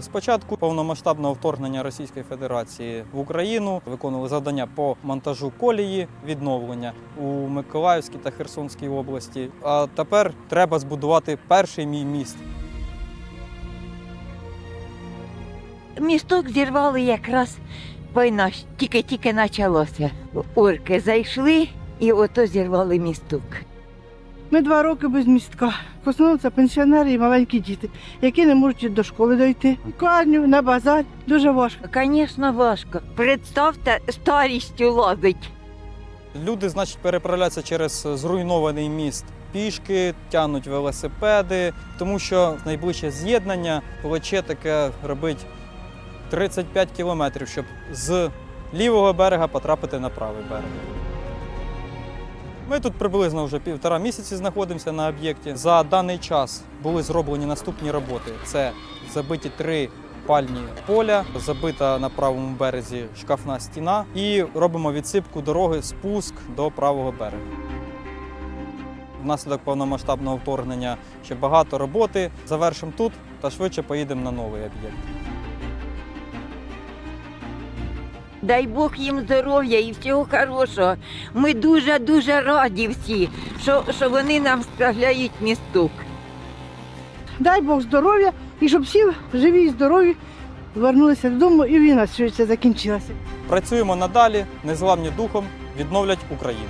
Спочатку повномасштабного вторгнення Російської Федерації в Україну виконували завдання по монтажу колії відновлення у Миколаївській та Херсонській області. А тепер треба збудувати перший мій міст. Місток зірвали якраз війна тільки-тільки почалося. Орки зайшли і ото зірвали місток. Ми два роки без містка. В основному це пенсіонери і маленькі діти, які не можуть до школи дойти. В Карню, на базар дуже важко. Звісно, важко. Представте, старістю лазить. Люди, значить, переправляються через зруйнований міст пішки, тягнуть велосипеди, тому що найближче з'єднання плече таке робить 35 кілометрів, щоб з лівого берега потрапити на правий берег. Ми тут приблизно вже півтора місяці знаходимося на об'єкті. За даний час були зроблені наступні роботи: це забиті три пальні поля, забита на правому березі шкафна стіна, і робимо відсипку дороги, спуск до правого берега. Внаслідок повномасштабного вторгнення ще багато роботи. Завершимо тут та швидше поїдемо на новий об'єкт. Дай Бог їм здоров'я і всього хорошого. Ми дуже-дуже раді всі, що, що вони нам справляють місток. Дай Бог здоров'я і щоб всі живі і здорові вернулися додому і війна швидше закінчилася. Працюємо надалі, незламні духом, відновлять Україну.